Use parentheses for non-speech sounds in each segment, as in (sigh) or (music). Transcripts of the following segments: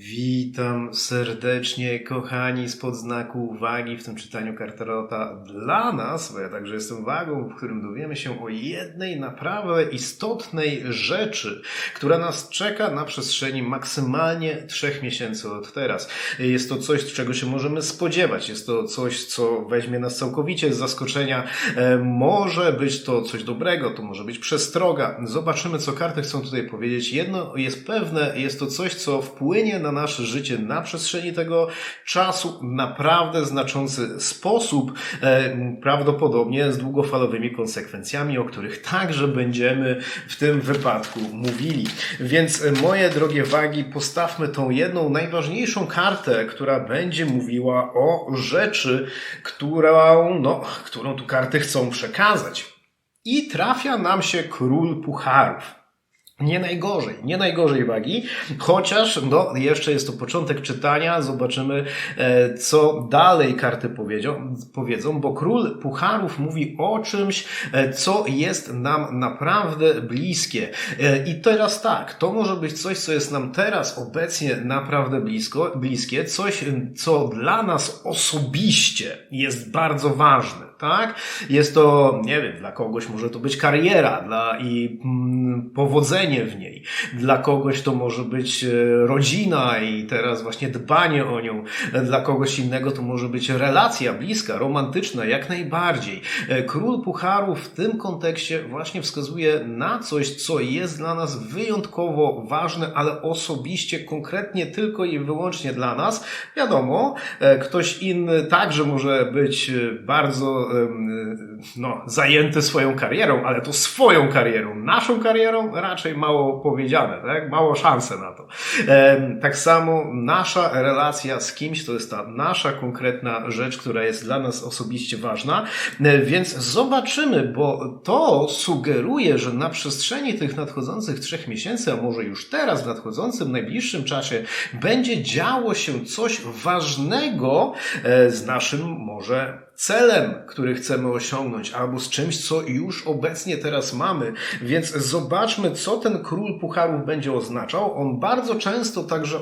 Witam serdecznie, kochani, spod znaku uwagi w tym czytaniu Carterota dla nas, bo ja także jestem wagą, w którym dowiemy się o jednej naprawdę istotnej rzeczy, która nas czeka na przestrzeni maksymalnie trzech miesięcy od teraz. Jest to coś, czego się możemy spodziewać. Jest to coś, co weźmie nas całkowicie z zaskoczenia. E, Może być to coś dobrego, to może być przestroga. Zobaczymy, co karty chcą tutaj powiedzieć. Jedno jest pewne, jest to coś, co wpłynie na nasze życie na przestrzeni tego czasu naprawdę znaczący sposób, e, prawdopodobnie z długofalowymi konsekwencjami, o których także będziemy w tym wypadku mówili. Więc e, moje drogie wagi, postawmy tą jedną najważniejszą kartę, która będzie mówiła o rzeczy, którą, no, którą tu karty chcą przekazać. I trafia nam się król pucharów. Nie najgorzej, nie najgorzej wagi, chociaż no, jeszcze jest to początek czytania, zobaczymy e, co dalej karty powiedzą, powiedzą, bo król pucharów mówi o czymś, e, co jest nam naprawdę bliskie. E, I teraz tak, to może być coś, co jest nam teraz obecnie naprawdę blisko, bliskie, coś, co dla nas osobiście jest bardzo ważne tak? Jest to, nie wiem, dla kogoś może to być kariera dla, i mm, powodzenie w niej. Dla kogoś to może być e, rodzina i teraz właśnie dbanie o nią. Dla kogoś innego to może być relacja bliska, romantyczna, jak najbardziej. E, Król Pucharów w tym kontekście właśnie wskazuje na coś, co jest dla nas wyjątkowo ważne, ale osobiście, konkretnie tylko i wyłącznie dla nas. Wiadomo, e, ktoś inny także może być bardzo no, zajęty swoją karierą, ale to swoją karierą. Naszą karierą raczej mało powiedziane, tak? Mało szanse na to. Tak samo nasza relacja z kimś to jest ta nasza konkretna rzecz, która jest dla nas osobiście ważna, e, więc zobaczymy, bo to sugeruje, że na przestrzeni tych nadchodzących trzech miesięcy, a może już teraz w nadchodzącym najbliższym czasie będzie działo się coś ważnego e, z naszym może celem, który chcemy osiągnąć, albo z czymś, co już obecnie teraz mamy. Więc zobaczmy, co ten król pucharów będzie oznaczał. On bardzo często także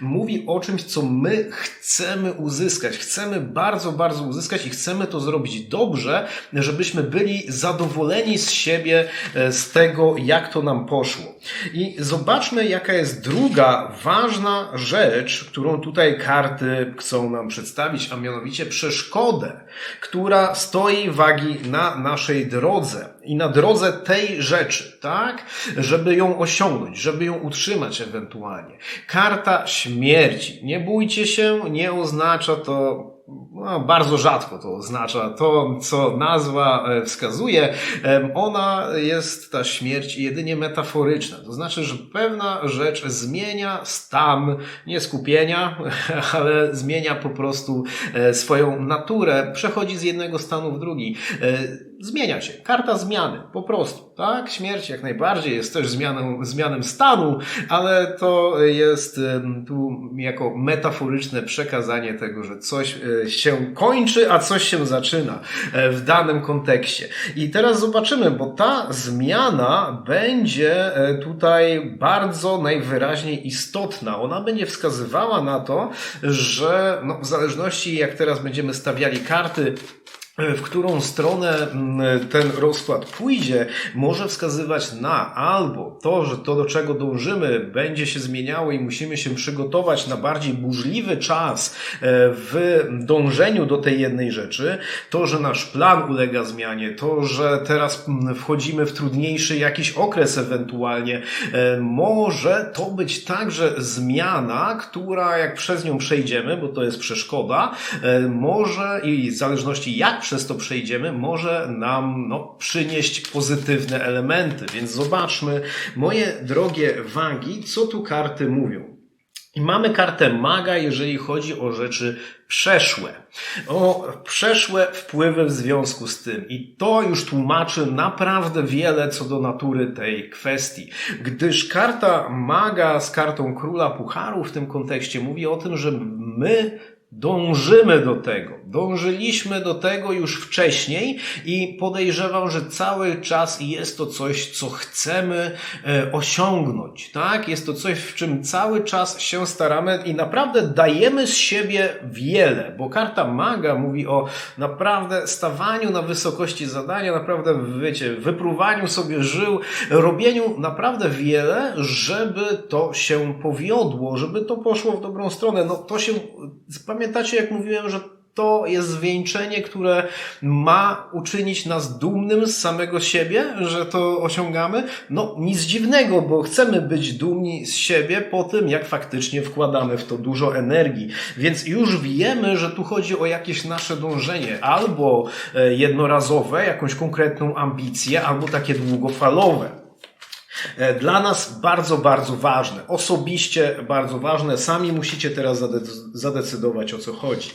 mówi o czymś, co my chcemy uzyskać. Chcemy bardzo, bardzo uzyskać i chcemy to zrobić dobrze, żebyśmy byli zadowoleni z siebie, e, z tego, jak to nam poszło. I zobaczmy, jaka jest druga ważna rzecz, którą tutaj karty chcą nam przedstawić, a mianowicie przeszkodę która stoi wagi na naszej drodze i na drodze tej rzeczy, tak? Żeby ją osiągnąć, żeby ją utrzymać ewentualnie. Karta śmierci. Nie bójcie się, nie oznacza to no, bardzo rzadko to oznacza to, co nazwa e, wskazuje. Ona jest, ta śmierć, jedynie metaforyczna. To znaczy, że pewna rzecz zmienia stan, nie skupienia, (laughs) ale zmienia po prostu e, swoją naturę, przechodzi z jednego stanu w drugi. E, zmienia się. Karta zmiany, po prostu. Tak? Śmierć jak najbardziej jest też zmianą, zmianem stanu, ale to jest tu jako metaforyczne przekazanie tego, że coś się kończy, a coś się zaczyna e, w danym kontekście. I teraz zobaczymy, bo ta zmiana będzie e, tutaj bardzo najwyraźniej istotna. Ona będzie wskazywała na to, że no, w zależności jak teraz będziemy stawiali karty, w którą stronę mm, ten rozkład pójdzie, może wskazywać na albo to, że to, do czego dążymy, będzie się zmieniało i musimy się przygotować na bardziej burzliwy czas e, w dążeniu do tej jednej rzeczy, to, że nasz plan ulega zmianie, to, że teraz mm, wchodzimy w trudniejszy jakiś okres ewentualnie, e, może to być także zmiana, która jak przez nią przejdziemy, bo to jest przeszkoda, e, może i w zależności jak przez to przejdziemy, może nam no, przynieść pozytywne elementy. Więc zobaczmy, moje drogie wagi, co tu karty mówią. I mamy kartę maga, jeżeli chodzi o rzeczy przeszłe. O przeszłe wpływy w związku z tym. I to już tłumaczy naprawdę wiele co do natury tej kwestii. Gdyż karta maga z kartą króla pucharu w tym kontekście mówi o tym, że my Dążymy do tego. Dążyliśmy do tego już wcześniej i podejrzewam, że cały czas jest to coś, co chcemy e, osiągnąć, tak? Jest to coś, w czym cały czas się staramy i naprawdę dajemy z siebie wiele, bo karta maga mówi o naprawdę stawaniu na wysokości zadania, naprawdę, wiecie, wypruwaniu sobie żył, robieniu naprawdę wiele, żeby to się powiodło, żeby to poszło w dobrą stronę. No to się, pamiętacie jak mówiłem, że to jest zwieńczenie, które ma uczynić nas dumnym z samego siebie, że to osiągamy. No, nic dziwnego, bo chcemy być dumni z siebie po tym, jak faktycznie wkładamy w to dużo energii. Więc już wiemy, że tu chodzi o jakieś nasze dążenie, albo e, jednorazowe, jakąś konkretną ambicję, albo takie długofalowe. E, Dla nas bardzo, bardzo ważne, osobiście bardzo ważne. Sami musicie teraz zade- zadecydować o co chodzi.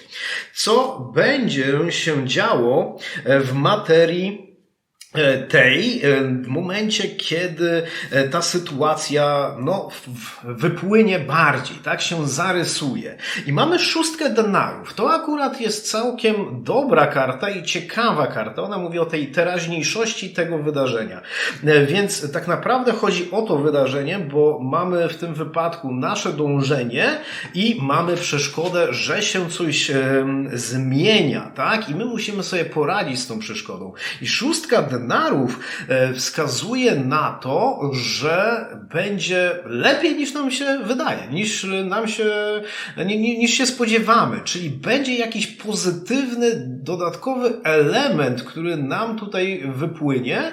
Co będzie się działo e, w materii tej, e, w momencie, kiedy e, ta sytuacja no, wypłynie bardziej, tak się zarysuje. I mamy szóstkę denarów. To akurat jest całkiem dobra karta i ciekawa karta. Ona mówi o tej teraźniejszości tego wydarzenia. E, Więc tak naprawdę chodzi o to wydarzenie, bo mamy w tym wypadku nasze dążenie i mamy przeszkodę, że się coś zmienia, tak? I my musimy sobie poradzić z tą przeszkodą. I szóstka denarów e, wskazuje na to, że będzie lepiej niż nam się wydaje, niż nam się, ni- ni- niż się spodziewamy. Czyli będzie jakiś pozytywny, dodatkowy element, który nam tutaj wypłynie e,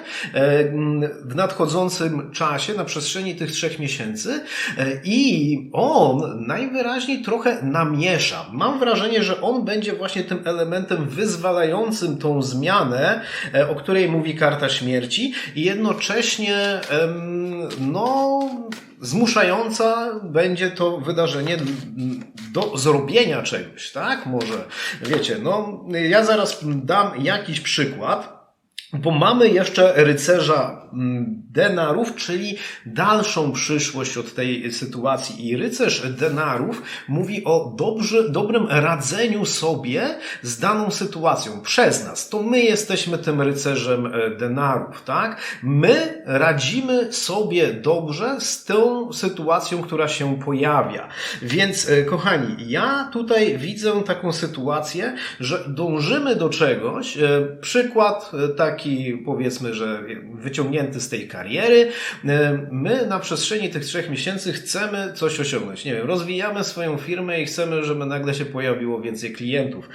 w nadchodzącym czasie, na przestrzeni tych trzech miesięcy e, i on najwyraźniej trochę namiesza. Mam wrażenie, że on będzie właśnie tym elementem wyzwalającym tą zmianę, e, o której mówi karta śmierci i jednocześnie no zmuszająca będzie to wydarzenie do zrobienia czegoś, tak? Może, wiecie, no ja zaraz dam jakiś przykład. Bo mamy jeszcze rycerza mm, denarów, czyli dalszą przyszłość od tej sytuacji. I rycerz denarów mówi o dobrze, dobrym radzeniu sobie z daną sytuacją przez nas. To my jesteśmy tym rycerzem e, denarów, tak? My radzimy sobie dobrze z tą sytuacją, która się pojawia. Więc, e, kochani, ja tutaj widzę taką sytuację, że dążymy do czegoś. E, Przykład taki, powiedzmy, że wyciągnięty z tej kariery. E, My na przestrzeni tych trzech miesięcy chcemy coś osiągnąć. Nie wiem, rozwijamy swoją firmę i chcemy, żeby nagle się pojawiło więcej klientów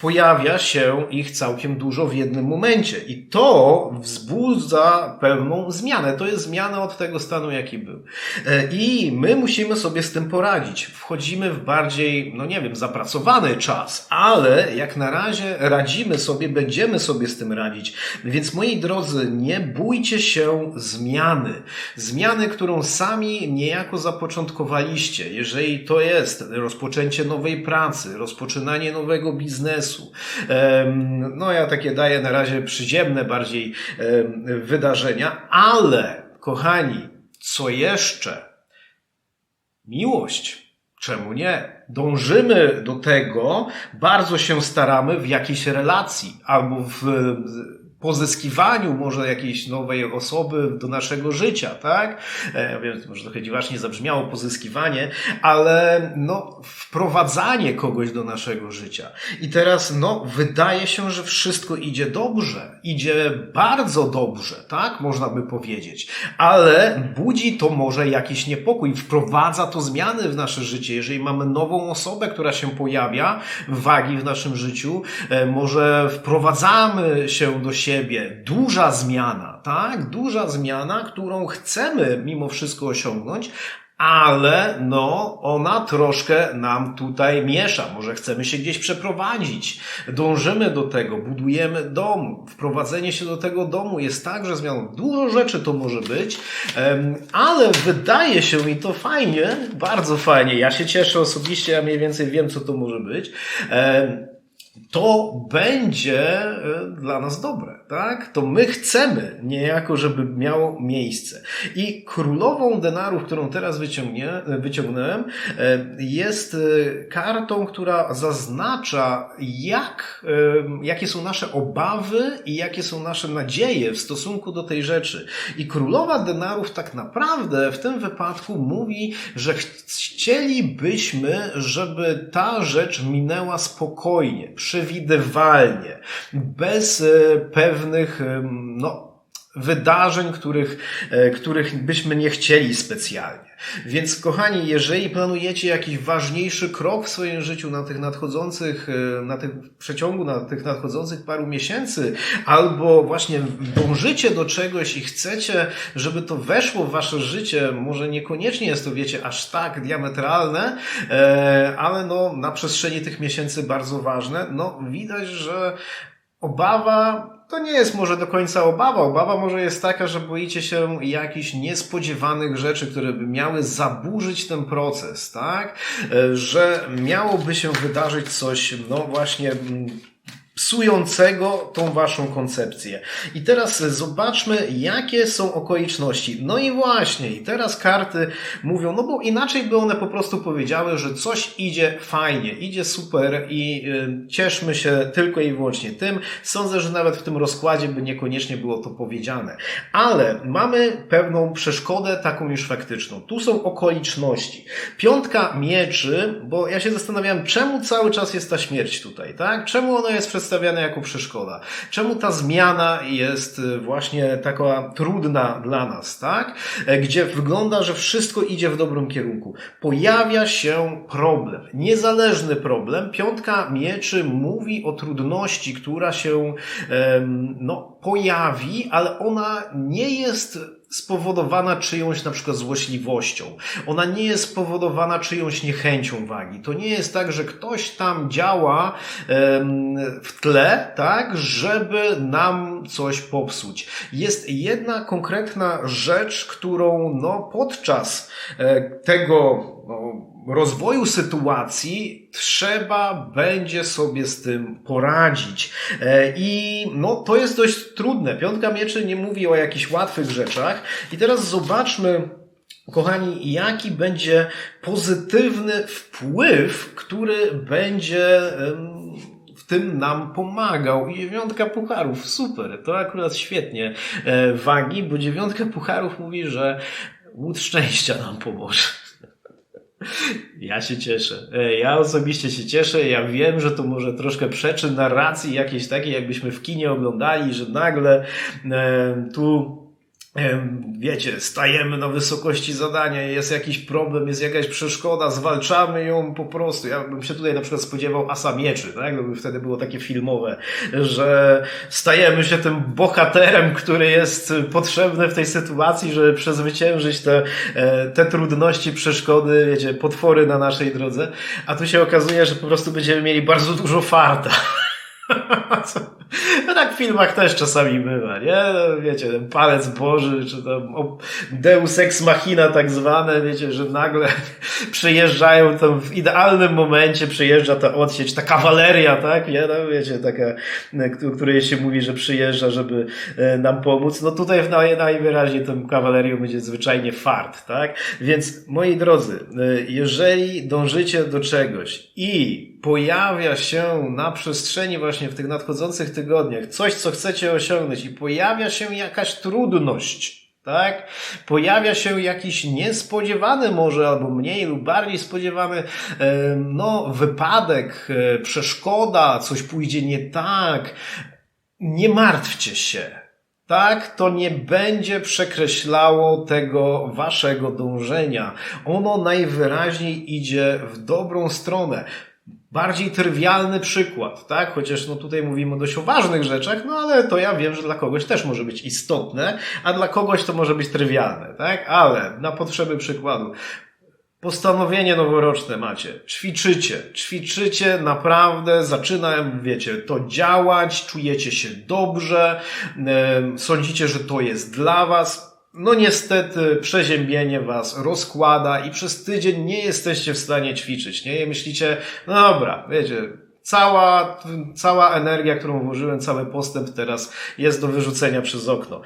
pojawia się ich całkiem dużo w jednym momencie. I to wzbudza pewną zmianę. To jest zmiana od tego stanu, jaki był. E, I my musimy sobie z tym poradzić. Wchodzimy w bardziej, no nie wiem, zapracowany czas, ale jak na razie radzimy sobie, będziemy sobie z tym radzić. Więc moi drodzy, nie bójcie się zmiany. Zmiany, którą sami niejako zapoczątkowaliście. Jeżeli to jest rozpoczęcie nowej pracy, rozpoczynanie nowego biznesu, No, ja takie daję na razie przyziemne bardziej wydarzenia, ale kochani, co jeszcze? Miłość. Czemu nie? Dążymy do tego, bardzo się staramy w jakiejś relacji albo w pozyskiwaniu może jakiejś nowej osoby do naszego życia, tak? E, Ja wiem, może trochę dziwacznie zabrzmiało pozyskiwanie, ale no, wprowadzanie kogoś do naszego życia. I teraz, no, wydaje się, że wszystko idzie dobrze. Idzie bardzo dobrze, tak? Można by powiedzieć. Ale budzi to może jakiś niepokój, wprowadza to zmiany w nasze życie. Jeżeli mamy nową osobę, która się pojawia, wagi w naszym życiu, e, może wprowadzamy się do siebie. Duża zmiana, tak? Duża zmiana, którą chcemy mimo wszystko osiągnąć, ale no, ona troszkę nam tutaj miesza. Może chcemy się gdzieś przeprowadzić. Dążymy do tego, budujemy dom. Wprowadzenie się do tego domu jest także zmianą. Dużo rzeczy to może być, ale wydaje się mi to fajnie, bardzo fajnie. Ja się cieszę osobiście, ja mniej więcej wiem, co to może być. To będzie e, dla nas dobre, tak? To my chcemy niejako, żeby miało miejsce. I królową denarów, którą teraz wyciągnie, wyciągnąłem, e, jest e, kartą, która zaznacza, jak, jakie są nasze obawy i jakie są nasze nadzieje w stosunku do tej rzeczy. I królowa denarów tak naprawdę w tym wypadku mówi, że chcielibyśmy, żeby ta rzecz minęła spokojnie, przewidywalnie, bez e, pewnych, no, wydarzeń, których, e, których byśmy nie chcieli specjalnie. Więc kochani, jeżeli planujecie jakiś ważniejszy krok w swoim życiu na tych nadchodzących, e, na tych przeciągu na tych nadchodzących paru miesięcy, albo właśnie dążycie do czegoś i chcecie, żeby to weszło w wasze życie, może niekoniecznie jest to, wiecie, aż tak diametralne, e, ale no na przestrzeni tych miesięcy bardzo ważne, no widać, że obawa to nie jest może do końca obawa. Obawa może jest taka, że boicie się jakichś niespodziewanych rzeczy, które by miały zaburzyć ten proces, tak? E, że miałoby się wydarzyć coś, no właśnie, mm, psującego tą waszą koncepcję. I teraz zobaczmy, jakie są okoliczności. No i właśnie, i teraz karty mówią, no bo inaczej by one po prostu powiedziały, że coś idzie fajnie, idzie super i y, cieszmy się tylko i wyłącznie tym. Sądzę, że nawet w tym rozkładzie by niekoniecznie było to powiedziane. Ale mamy pewną przeszkodę, taką już faktyczną. Tu są okoliczności. Piątka mieczy, bo ja się zastanawiałem, czemu cały czas jest ta śmierć tutaj, tak? Czemu ona jest przedstawiona przedstawiane jako przeszkoda. Czemu ta zmiana jest y, właśnie taka trudna dla nas, tak? E, gdzie wygląda, że wszystko idzie w dobrym kierunku. Pojawia się problem, niezależny problem. Piątka mieczy mówi o trudności, która się no, pojawi, ale ona nie jest spowodowana czyjąś na przykład złośliwością. Ona nie jest spowodowana czyjąś niechęcią wagi. To nie jest tak, że ktoś tam działa w tle, tak, żeby nam coś popsuć. Jest jedna konkretna rzecz, którą no, podczas e, tego no, rozwoju sytuacji trzeba będzie sobie z tym poradzić. E, I no, to jest dość trudne. Piątka mieczy nie mówi o jakichś łatwych rzeczach. I teraz zobaczmy, kochani, jaki będzie pozytywny wpływ, który będzie w tym nam pomagał. I dziewiątka pucharów, super, to akurat świetnie e, wagi, bo dziewiątka pucharów mówi, że łód szczęścia nam pomoże. Ja się cieszę. Ja osobiście się cieszę. Ja wiem, że to może troszkę przeczy narracji jakiejś takiej, jakbyśmy w kinie oglądali, że nagle tu wiecie, stajemy na wysokości zadania, jest jakiś problem, jest jakaś przeszkoda, zwalczamy ją po prostu. Ja bym się tutaj na przykład spodziewał asa mieczy, tak? To by wtedy było takie filmowe, że stajemy się tym bohaterem, który jest potrzebny w tej sytuacji, żeby przezwyciężyć te, e, te trudności, przeszkody, wiecie, potwory na naszej drodze. A tu się okazuje, że po prostu będziemy mieli bardzo dużo farta. (laughs) No tak w filmach też czasami bywa, nie? No, wiecie, ten palec Boży, czy tam Deus Ex Machina tak zwane, wiecie, że nagle (laughs) przejeżdżają tam w idealnym momencie, przejeżdża ta odsieć, ta kawaleria, tak? Nie? No, wiecie, taka, której się mówi, że przyjeżdża, żeby e, nam pomóc. No tutaj w naj, najwyraźniej tą kawalerią będzie zwyczajnie fart, tak? Więc moi drodzy, e, jeżeli dążycie do czegoś i pojawia się na przestrzeni właśnie w tych nadchodzących tygodniach coś, co chcecie osiągnąć i pojawia się jakaś trudność, tak? Pojawia się jakiś niespodziewany może, albo mniej lub bardziej spodziewany, no, wypadek, e, przeszkoda, coś pójdzie nie tak. Nie martwcie się. Tak, to nie będzie przekreślało tego waszego dążenia. Ono najwyraźniej idzie w dobrą stronę bardziej trywialny przykład, tak? Chociaż no tutaj mówimy dość o ważnych rzeczach, no ale to ja wiem, że dla kogoś też może być istotne, a dla kogoś to może być trywialne, tak? Ale na potrzeby przykładu. Postanowienie noworoczne macie. Ćwiczycie. Ćwiczycie naprawdę, zaczyna, wiecie, to działać, czujecie się dobrze, sądzicie, że to jest dla was, no niestety przeziębienie was rozkłada i przez tydzień nie jesteście w stanie ćwiczyć, nie? I myślicie, no dobra, wiecie, Cała, cała energia, którą włożyłem, cały postęp teraz jest do wyrzucenia przez okno.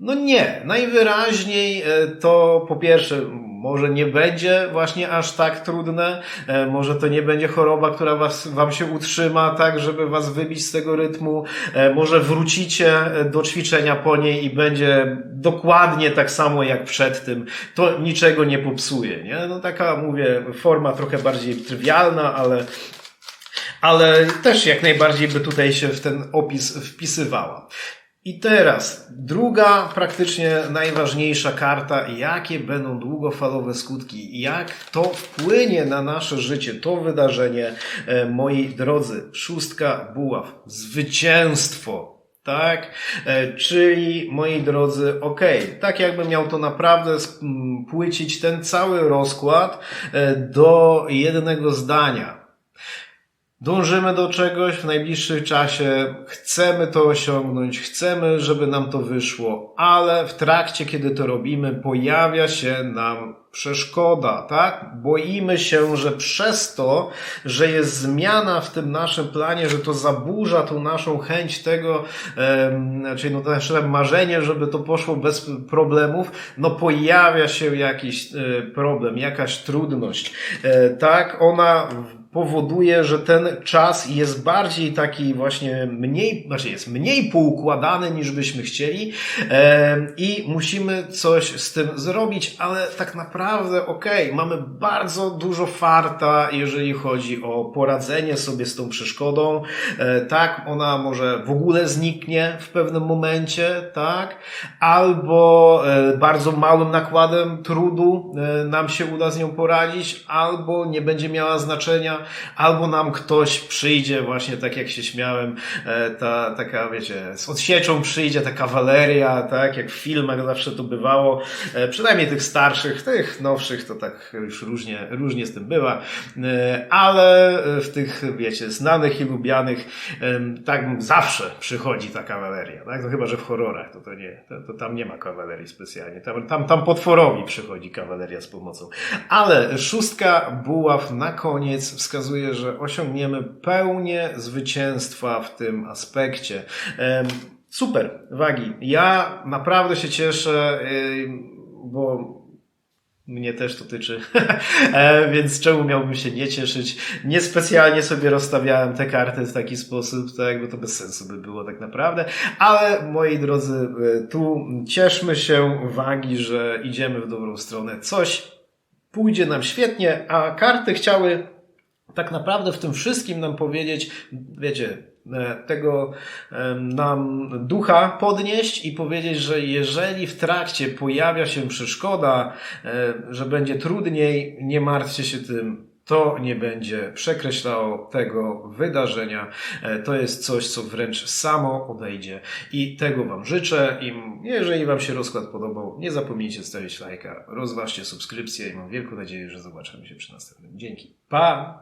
No nie, najwyraźniej e, to po pierwsze może nie będzie właśnie aż tak trudne, e, może to nie będzie choroba, która was, wam się utrzyma tak, żeby was wybić z tego rytmu, e, może wrócicie do ćwiczenia po niej i będzie dokładnie tak samo jak przed tym, to niczego nie popsuje, nie? No taka, mówię, forma trochę bardziej trywialna, ale ale też jak najbardziej by tutaj się w ten opis wpisywała. I teraz druga, praktycznie najważniejsza karta, jakie będą długofalowe skutki, jak to wpłynie na nasze życie, to wydarzenie, e, moi drodzy. Szóstka buław, zwycięstwo. Tak? E, Czyli, moi drodzy, okej, tak jakbym miał to naprawdę spłycić ten cały rozkład e, do jednego zdania. Dążymy do czegoś w najbliższym czasie, chcemy to osiągnąć, chcemy, żeby nam to wyszło, ale w trakcie, kiedy to robimy, pojawia się nam przeszkoda, tak? Boimy się, że przez to, że jest zmiana w tym naszym planie, że to zaburza tą naszą chęć tego, em, czyli no to nasze marzenie, żeby to poszło bez problemów, no pojawia się jakiś e, problem, jakaś trudność, e, tak? Ona powoduje, że ten czas jest bardziej taki właśnie mniej, znaczy jest mniej poukładany niż byśmy chcieli i musimy coś z tym zrobić, ale tak naprawdę okej, okay, mamy bardzo dużo farta, jeżeli chodzi o poradzenie sobie z tą przeszkodą, e, tak, ona może w ogóle zniknie w pewnym momencie, tak, albo e, bardzo małym nakładem trudu e, nam się uda z nią poradzić, albo nie będzie miała znaczenia, albo nam ktoś przyjdzie, właśnie tak jak się śmiałem, e, ta taka, wiecie, z odsieczą przyjdzie ta kawaleria, tak, jak w filmach zawsze to bywało, e, przynajmniej tych starszych, tych nowszych to tak już różnie, różnie z tym bywa, e, ale w tych, wiecie, znanych i lubianych, tak zawsze przychodzi ta kawaleria, tak, no chyba, że w horrorach, to to nie, to, to tam nie ma kawalerii specjalnie, tam, tam, tam potworowi przychodzi kawaleria z pomocą, ale szóstka buław na koniec wskazuje, że osiągniemy pełnię zwycięstwa w tym aspekcie. Super, Wagi. Ja naprawdę się cieszę, bo mnie też to tyczy, (laughs) E, więc czemu miałbym się nie cieszyć? Niespecjalnie sobie rozstawiałem te karty w taki sposób, to jakby to bez sensu by było tak naprawdę, ale moi drodzy, e, tu cieszmy się wagi, że idziemy w dobrą stronę. Coś pójdzie nam świetnie, a karty chciały tak naprawdę w tym wszystkim nam powiedzieć, wiecie, e, tego nam ducha podnieść i powiedzieć, że jeżeli w trakcie pojawia się przeszkoda, e, że będzie trudniej, nie martwcie się tym, to nie będzie przekreślało tego wydarzenia. E, to jest coś, co wręcz samo odejdzie. I tego Wam życzę. I jeżeli Wam się rozkład podobał, nie zapomnijcie stawić lajka, rozważcie subskrypcję i mam wielką nadzieję, że zobaczymy się przy następnym. Dzięki. Pa!